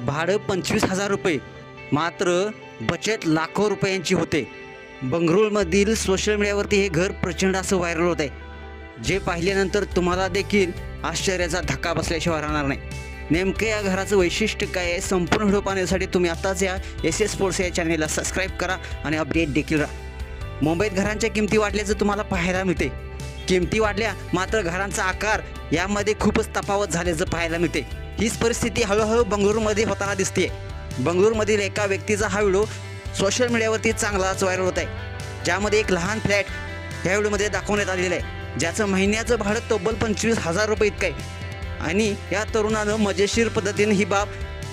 भाडं पंचवीस हजार रुपये. मात्र बचत लाखो रुपयांची होते. बंगळुरूमधील सोशल मीडियावरती हे घर प्रचंड असं व्हायरल होत आहे जे पाहिल्यानंतर तुम्हाला देखील आश्चर्याचा धक्का बसल्याशिवाय राहणार नाही. नेमकं या घराचं वैशिष्ट्य काय आहे संपूर्ण व्हिडिओ पाहण्यासाठी तुम्ही आत्ताच या एस एस स्पोर्ट्स या चॅनेलला सबस्क्राईब करा आणि अपडेट देखील राहा. मुंबईत घरांच्या किमती वाढल्याचं तुम्हाला पाहायला मिळते. किमती वाढल्या मात्र घरांचा आकार यामध्ये खूपच तफावत झाल्याचं पाहायला मिळते. हीच परिस्थिती हळूहळू बंगळुरूमध्ये होताना दिसते बंगळुरूमधील एका व्यक्तीचा हा व्हिडिओ सोशल मीडियावरती चांगलाच व्हायरल होत आहे. ज्यामध्ये एक लहान फ्लॅट ह्या व्हिडिओमध्ये दाखवण्यात आलेलं आहे. ज्याचं महिन्याचं भाडं तब्बल पंचवीस हजार रुपये इतकं आहे. आणि या तरुणानं मजेशीर पद्धतीने ही बाब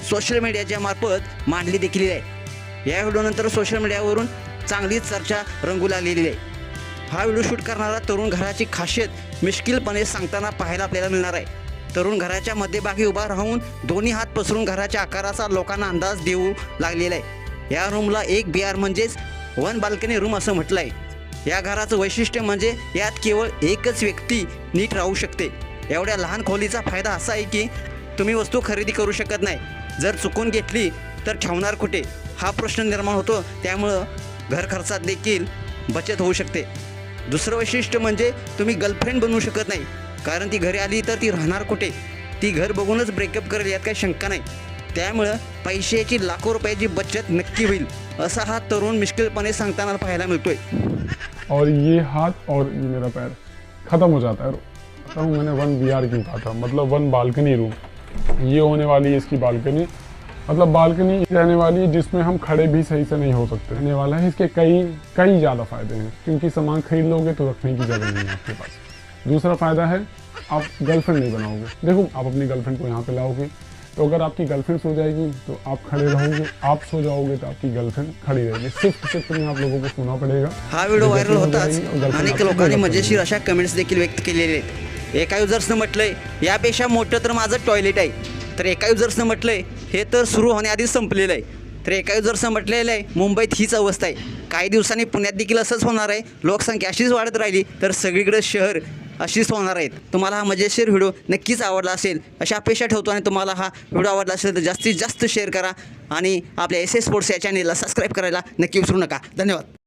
सोशल मीडियाच्या मार्फत मांडली देखील आहे. या व्हिडिओनंतर सोशल मीडियावरून चांगलीच चर्चा रंगू लागलेली आहे. हा व्हिडिओ शूट करणारा तरुण घराची खासियत मिश्किलपणे सांगताना पाहायला आपल्याला मिळणार आहे. तरुण घराच्या मध्यभागी उभा राहून दोन्ही हात पसरून घराच्या आकाराचा लोकांना अंदाज देऊ लागलेला आहे. या रूमला एक बी आर म्हणजेच वन बाल्कनी रूम असं म्हटलं आहे या घराचं वैशिष्ट्य म्हणजे यात केवळ एकच व्यक्ती नीट राहू शकते. एवढ्या लहान खोलीचा फायदा असा आहे की तुम्ही वस्तू खरेदी करू शकत नाही. जर चुकून घेतली तर ठेवणार कुठे? हा प्रश्न निर्माण होतो. त्यामुळं घर खर्चात देखील बचत होऊ शकते. दुसरं वैशिष्ट्य म्हणजे तुम्ही गर्लफ्रेंड बनवू शकत नाही. कारण ती घरी आली तर ती राहणार कुठे? ती घर बघूनच ब्रेकअप करेल यात काही शंका नाही. त्यामुळं पैशाची लाखो रुपयाची बचत नक्की होईल, असा हा तरुण मुश्किलपणे सांगताना पाहायला मिळतोय. और ये हाथ और ये मेरा पैर, ख़त्म हो जाता है हूँ मैंने वन बी क्यों कहा था? मतलब वन बालकनी रूम ये होने वाली है इसकी बालकनी. मतलब बालकनी रहने वाली है जिसमें हम खड़े भी सही से नहीं हो सकते. रहने वाला है, इसके कई कई ज़्यादा फ़ायदे हैं. क्योंकि सामान खरीद लोगे तो रखने की जगह नहीं है आपके पास. दूसरा फायदा है आप गर्लफ्रेंड नहीं बनाओगे। देखो आप अपनी गर्लफ्रेंड को यहाँ पे लाओगे तो अगर आपकी गर्लफ्रेंड सो जाएगी तो आप खड़े रहोगे आप सो जाओगे तो आपकी गर्लफ्रेंड खड़ी रहेगी। सिर्फ सिर्फ में आप लोगों को सोना पड़ेगा। हा व्हिडिओ व्हायरल हो होताच girlfriend अनेक लोकांनी मजेशीर। अशा कमेंट्स देखील व्यक्त केलेले आहेत. एका युजर्सनं म्हटलंय यापेक्षा मोठं तर माझं टॉयलेट आहे. तर एका युजर्सनं म्हटलंय हे तर सुरू होण्याआधीच संपलेलं आहे. तर एका युजर्सनं म्हटलेलं आहे मुंबईत हीच अवस्था आहे. काही दिवसांनी पुण्यात देखील असंच होणार आहे. लोकसंख्या अशीच वाढत राहिली तर सगळीकडे शहर अशीच होणार आहेत. तुम्हाला हा मजेशीर व्हिडिओ नक्कीच आवडला असेल. अशा अपेक्षा ठेवतो आणि तुम्हाला हा व्हिडिओ आवडला असेल तर जास्तीत जास्त शेअर करा आणि आपल्या एस एस स्पोर्ट्स या चॅनेलला सबस्क्राईब करायला नक्की विसरू नका. धन्यवाद.